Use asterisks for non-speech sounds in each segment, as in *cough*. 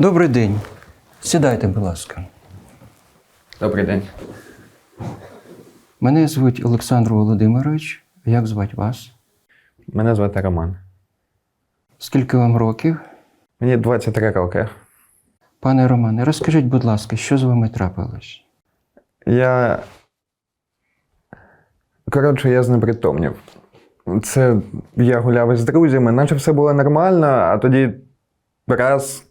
Добрий день. Сідайте, будь ласка. Добрий день. Мене звуть Олександр Володимирович. Як звати вас? Мене звати Роман. Скільки вам років? Мені 23 роки. Пане Романе, розкажіть, будь ласка, що з вами трапилось? Я. Коротше, я знепритомнів. Це я гуляв із друзями, наче все було нормально, а тоді раз,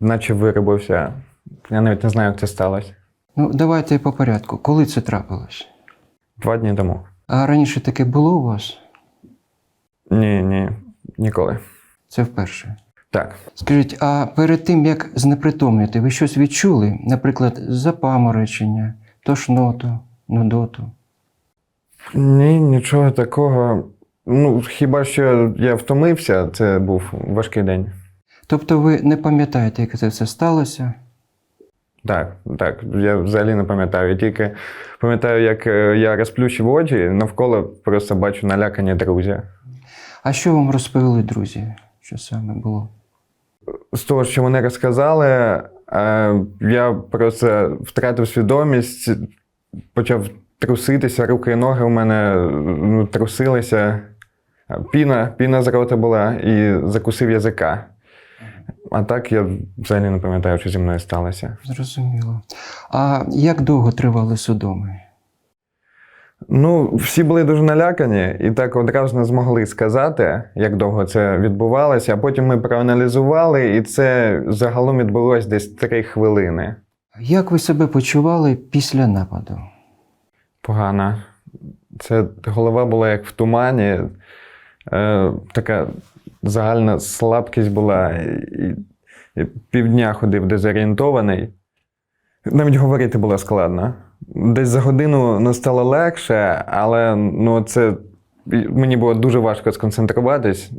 наче виробився. Я навіть не знаю, як це сталося. Ну, давайте по порядку. Коли це трапилось? Два дні тому. А раніше таке було у вас? Ні, ні, ніколи. Це вперше. Так. Скажіть, а перед тим, як знепритомніти, ви щось відчули? Наприклад, запаморочення, тошноту, нудоту? Ні, нічого такого. Ну, хіба що я втомився, це був важкий день. Тобто ви не пам'ятаєте, як це все сталося? Так, так. Я взагалі не пам'ятаю. Я тільки пам'ятаю, як е, я розплющив очі, навколо просто бачу налякані друзі. А що вам розповіли друзі? Що саме було? З того, що вони розказали, е, я просто втратив свідомість, почав труситися, руки і ноги у мене ну, трусилися. Піна, піна з рота була і закусив язика. А так я взагалі не пам'ятаю, що зі мною сталося. Зрозуміло. А як довго тривали судоми? Ну, всі були дуже налякані і так одразу не змогли сказати, як довго це відбувалося. А потім ми проаналізували, і це загалом відбулося десь три хвилини. Як ви себе почували після нападу? Погано. Це голова була як в тумані, е, така загальна слабкість була. І, і півдня ходив дезорієнтований. Навіть говорити було складно. Десь за годину не стало легше, але ну, це мені було дуже важко сконцентруватись.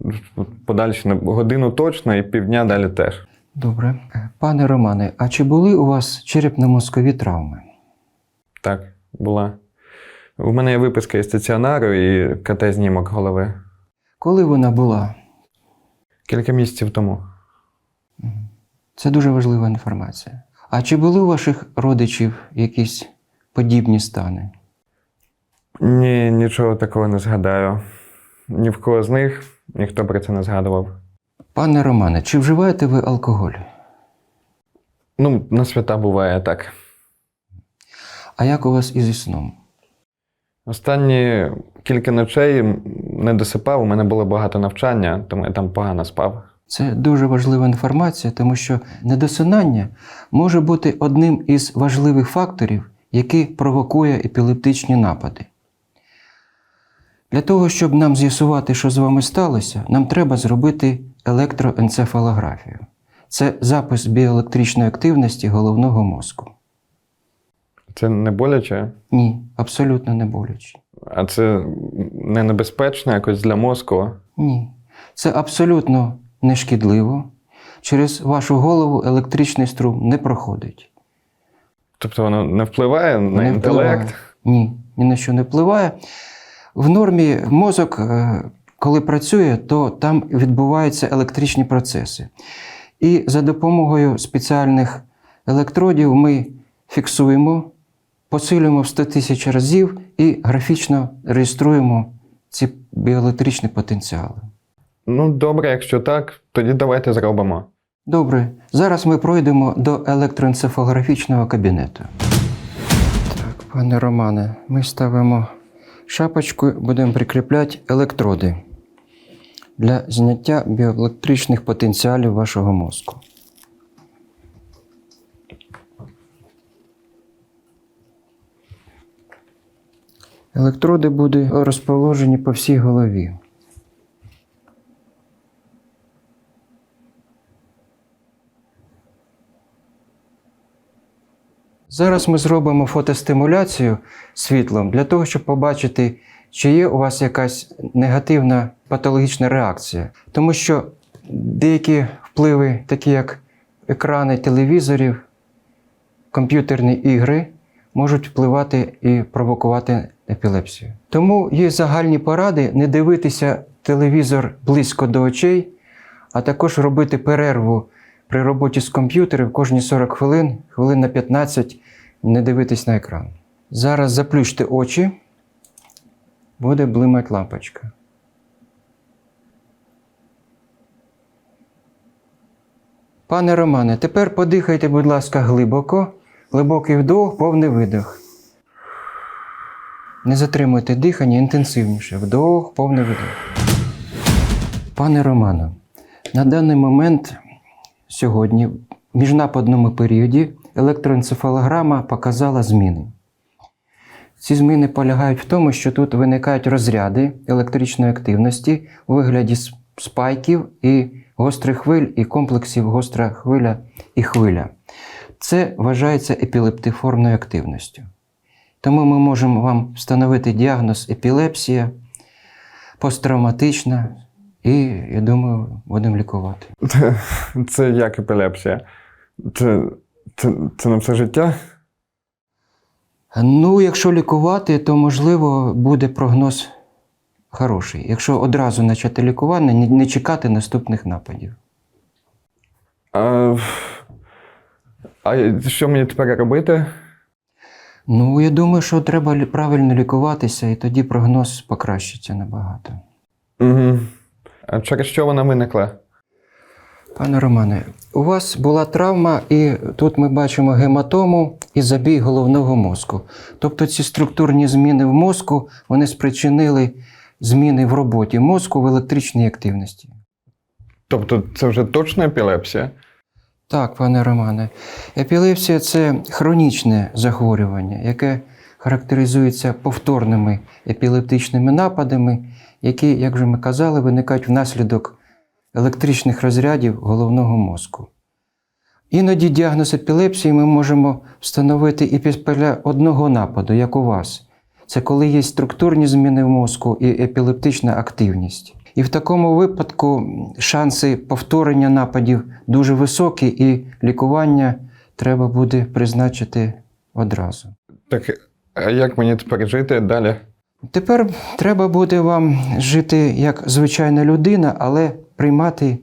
Подальше на годину точно і півдня далі теж. Добре. Пане Романе, а чи були у вас черепно-мозкові травми? Так, була. У мене є виписка із стаціонару і КТ-знімок голови. Коли вона була? Кілька місяців тому. Це дуже важлива інформація. А чи були у ваших родичів якісь подібні стани? Ні, нічого такого не згадаю. Ні в кого з них ніхто про це не згадував. Пане Романе, чи вживаєте ви алкоголь? Ну, на свята буває так. А як у вас із сном? Останні кілька ночей не досипав, у мене було багато навчання, тому я там погано спав. Це дуже важлива інформація, тому що недосинання може бути одним із важливих факторів, який провокує епілептичні напади. Для того, щоб нам з'ясувати, що з вами сталося, нам треба зробити електроенцефалографію. Це запис біоелектричної активності головного мозку. Це не боляче, Ні, абсолютно не боляче. а це не небезпечно якось для мозку. Ні. Це абсолютно нешкідливо. Через вашу голову електричний струм не проходить. Тобто воно не впливає на не інтелект. Впливає. Ні, ні на що не впливає. В нормі мозок, е, коли працює, то там відбуваються електричні процеси. І за допомогою спеціальних електродів ми фіксуємо, посилюємо в 100 тисяч разів і графічно реєструємо ці біоелектричні потенціали. Ну, добре, якщо так, тоді давайте зробимо. Добре, зараз ми пройдемо до електроенцефалографічного кабінету. Так, пане Романе, ми ставимо шапочку, будемо прикріпляти електроди для зняття біоелектричних потенціалів вашого мозку. Електроди будуть розположені по всій голові. Зараз ми зробимо фотостимуляцію світлом для того, щоб побачити, чи є у вас якась негативна патологічна реакція. Тому що деякі впливи, такі як екрани телевізорів, комп'ютерні ігри, можуть впливати і провокувати епілепсію. Тому є загальні поради не дивитися телевізор близько до очей, а також робити перерву при роботі з комп'ютером кожні 40 хвилин, хвилин на 15 не дивитись на екран. Зараз заплющте очі, буде блимати лампочка. Пане Романе, тепер подихайте, будь ласка, глибоко, глибокий вдох, повний видох. Не затримуйте дихання інтенсивніше. Вдох, повний видох. Пане Романо, на даний момент сьогодні, в міжнападному періоді, електроенцефалограма показала зміни. Ці зміни полягають в тому, що тут виникають розряди електричної активності у вигляді спайків і гострих хвиль, і комплексів гостра хвиля і хвиля. Це вважається епілептиформною активністю. Тому ми можемо вам встановити діагноз епілепсія, посттравматична, і, я думаю, будемо лікувати. *laughs* Це, як епілепсія? Це, це, це на все життя? Ну, якщо лікувати, то можливо буде прогноз хороший. Якщо одразу почати лікування, не- не чекати наступних нападів. А, а що мені тепер робити? Ну, я думаю, що треба правильно лікуватися, і тоді прогноз покращиться набагато. Угу. А через що вона виникла? Пане Романе, у вас була травма, і тут ми бачимо гематому і забій головного мозку. Тобто ці структурні зміни в мозку вони спричинили зміни в роботі мозку в електричній активності. Тобто це вже точно епілепсія? Так, пане Романе, епілепсія це хронічне захворювання, яке характеризується повторними епілептичними нападами, які, як вже ми казали, виникають внаслідок електричних розрядів головного мозку. Іноді діагноз епілепсії ми можемо встановити і після одного нападу, як у вас. Це коли є структурні зміни в мозку і епілептична активність. І в такому випадку шанси повторення нападів дуже високі, і лікування треба буде призначити одразу. Так, а як мені тепер жити далі? Тепер треба буде вам жити як звичайна людина, але приймати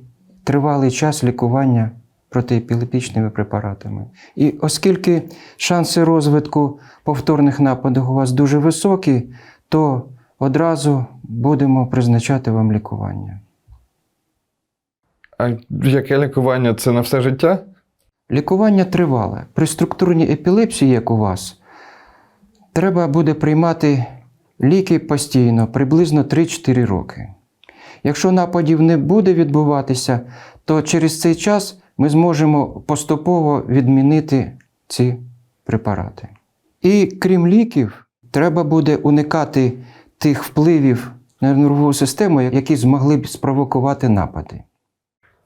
тривалий час лікування протиепілептичними препаратами. І оскільки шанси розвитку повторних нападів у вас дуже високі, то одразу будемо призначати вам лікування. А яке лікування? Це на все життя? Лікування тривале. При структурній епілепсії, як у вас, треба буде приймати ліки постійно, приблизно 3-4 роки. Якщо нападів не буде відбуватися, то через цей час ми зможемо поступово відмінити ці препарати. І крім ліків, треба буде уникати тих впливів на нервову систему, які змогли б спровокувати напади.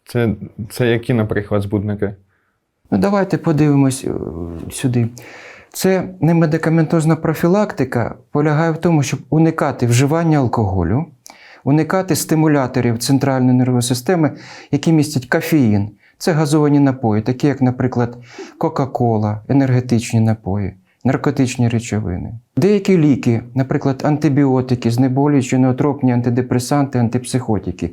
Це, це які, наприклад, збудники? Ну, давайте подивимось е, сюди. Це немедикаментозна профілактика полягає в тому, щоб уникати вживання алкоголю, уникати стимуляторів центральної нервової системи, які містять кофеїн. Це газовані напої, такі як, наприклад, Кока-Кола, енергетичні напої, наркотичні речовини. Деякі ліки, наприклад, антибіотики, знеболюючі, неотропні антидепресанти, антипсихотики.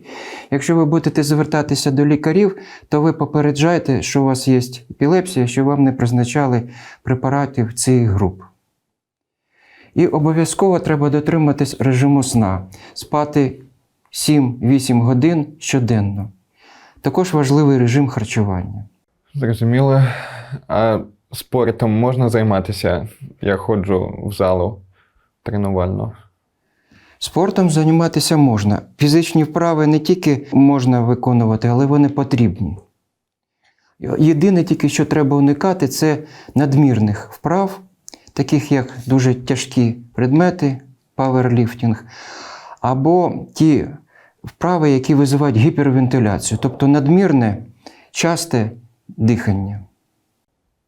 Якщо ви будете звертатися до лікарів, то ви попереджайте, що у вас є епілепсія, що вам не призначали препаратів цих груп. І обов'язково треба дотриматись режиму сна, спати 7-8 годин щоденно. Також важливий режим харчування. Зрозуміло. А спортом можна займатися? Я ходжу в залу тренувально. Спортом займатися можна. Фізичні вправи не тільки можна виконувати, але вони потрібні. Єдине тільки, що треба уникати, це надмірних вправ, таких як дуже тяжкі предмети, паверліфтинг, або ті вправи, які визивають гіпервентиляцію, тобто надмірне, часте дихання.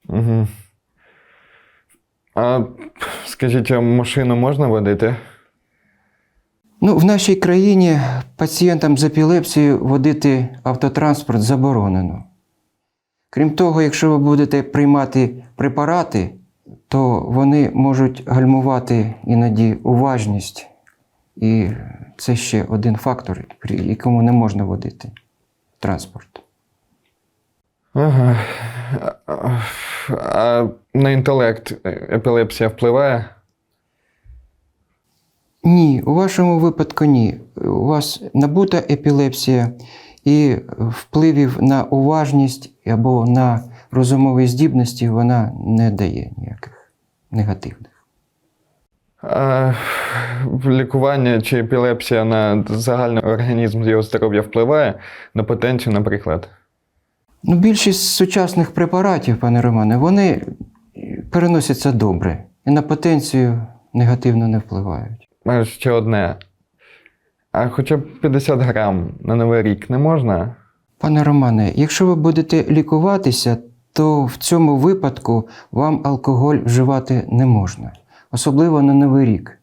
Угу. А скажіть, а машину можна водити? Ну, в нашій країні пацієнтам з епілепсією водити автотранспорт заборонено. Крім того, якщо ви будете приймати препарати, то вони можуть гальмувати іноді уважність. І це ще один фактор, при якому не можна водити транспорт. Ага. А- на інтелект епілепсія впливає? Ні, у вашому випадку ні. У вас набута епілепсія і впливів на уважність або на розумові здібності вона не дає ніяких негативних. А лікування чи епілепсія на загальний організм його здоров'я впливає на потенцію, наприклад. Ну, більшість сучасних препаратів, пане Романе, вони переносяться добре і на потенцію негативно не впливають. А ще одне. А хоча б 50 грам на новий рік не можна? Пане Романе, якщо ви будете лікуватися, то в цьому випадку вам алкоголь вживати не можна, особливо на Новий рік.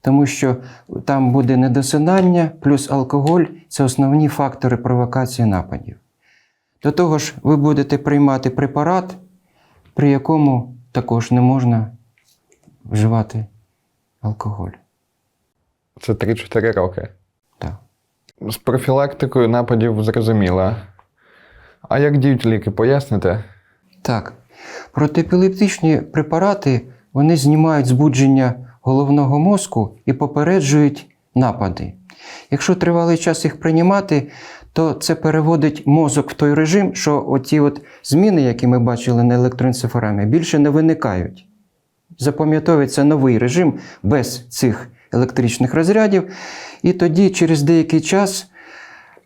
Тому що там буде недосинання, плюс алкоголь це основні фактори провокації нападів. До того ж, ви будете приймати препарат, при якому також не можна вживати алкоголь. Це 3-4 роки. Так. З профілактикою нападів зрозуміло. А як діють ліки, поясните? Так, протиепілептичні препарати вони знімають збудження головного мозку і попереджують напади. Якщо тривалий час їх приймати, то це переводить мозок в той режим, що оті от зміни, які ми бачили на електроенцефарамі, більше не виникають. Запам'ятовується новий режим без цих електричних розрядів, і тоді, через деякий час,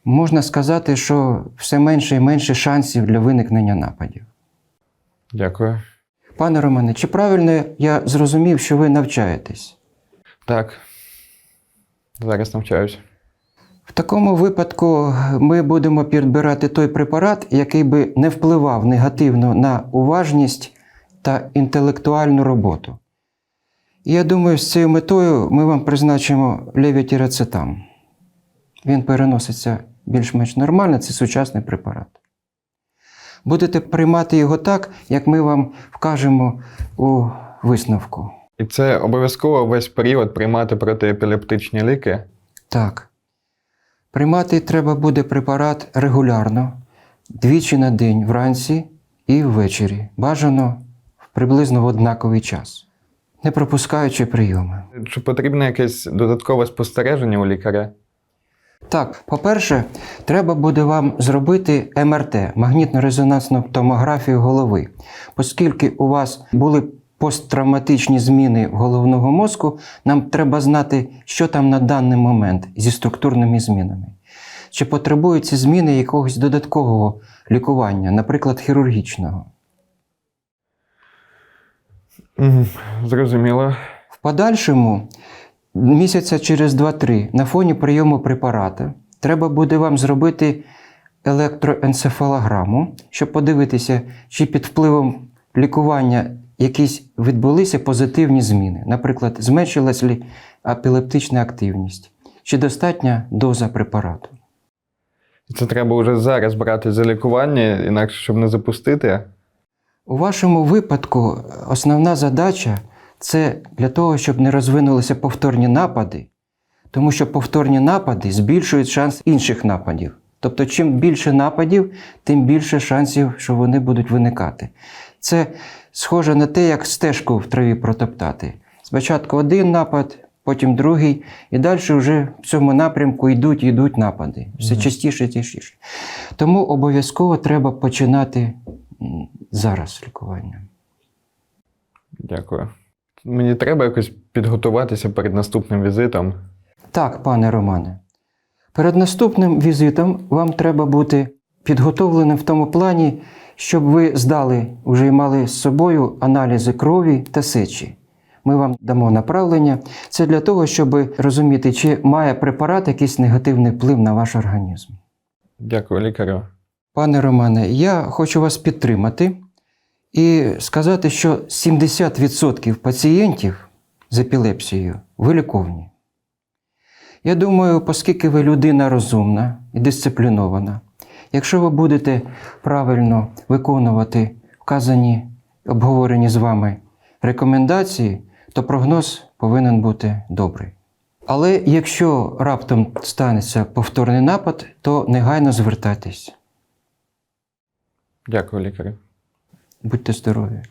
можна сказати, що все менше і менше шансів для виникнення нападів. Дякую. Пане Романе, чи правильно я зрозумів, що ви навчаєтесь? Так. Зараз навчаюсь. В такому випадку ми будемо підбирати той препарат, який би не впливав негативно на уважність та інтелектуальну роботу. І я думаю, з цією метою ми вам призначимо левітірацетам. Він переноситься більш-менш нормально, це сучасний препарат. Будете приймати його так, як ми вам вкажемо у висновку. І це обов'язково весь період приймати протиепілептичні ліки. Так. Приймати треба буде препарат регулярно, двічі на день вранці і ввечері. Бажано приблизно в однаковий час, не пропускаючи прийоми. Чи потрібне якесь додаткове спостереження у лікаря? Так, по-перше, треба буде вам зробити МРТ, магнітно-резонансну томографію голови, оскільки у вас були посттравматичні зміни головного мозку, нам треба знати, що там на даний момент зі структурними змінами. Чи потребують ці зміни якогось додаткового лікування, наприклад, хірургічного. Зрозуміло. В подальшому, місяця через 2-3, на фоні прийому препарата, треба буде вам зробити електроенцефалограму, щоб подивитися, чи під впливом лікування якісь відбулися позитивні зміни. Наприклад, зменшилась ли апілептична активність, чи достатня доза препарату. Це треба вже зараз брати за лікування, інакше щоб не запустити. У вашому випадку основна задача це для того, щоб не розвинулися повторні напади, тому що повторні напади збільшують шанс інших нападів. Тобто, чим більше нападів, тим більше шансів, що вони будуть виникати. Це схоже на те, як стежку в траві протоптати. Спочатку один напад, потім другий, і далі вже в цьому напрямку йдуть йдуть напади. Все частіше і частіше. Тому обов'язково треба починати зараз лікування. Дякую. Мені треба якось підготуватися перед наступним візитом. Так, пане Романе. Перед наступним візитом вам треба бути підготовленим в тому плані, щоб ви здали вже і мали з собою аналізи крові та сечі. Ми вам дамо направлення. Це для того, щоб розуміти, чи має препарат якийсь негативний вплив на ваш організм. Дякую, лікарю. Пане Романе, я хочу вас підтримати і сказати, що 70% пацієнтів з епілепсією виліковні. Я думаю, оскільки ви людина розумна і дисциплінована, якщо ви будете правильно виконувати вказані обговорені з вами рекомендації, то прогноз повинен бути добрий. Але якщо раптом станеться повторний напад, то негайно звертайтесь. Дякую, лікарі. Будьте здорові.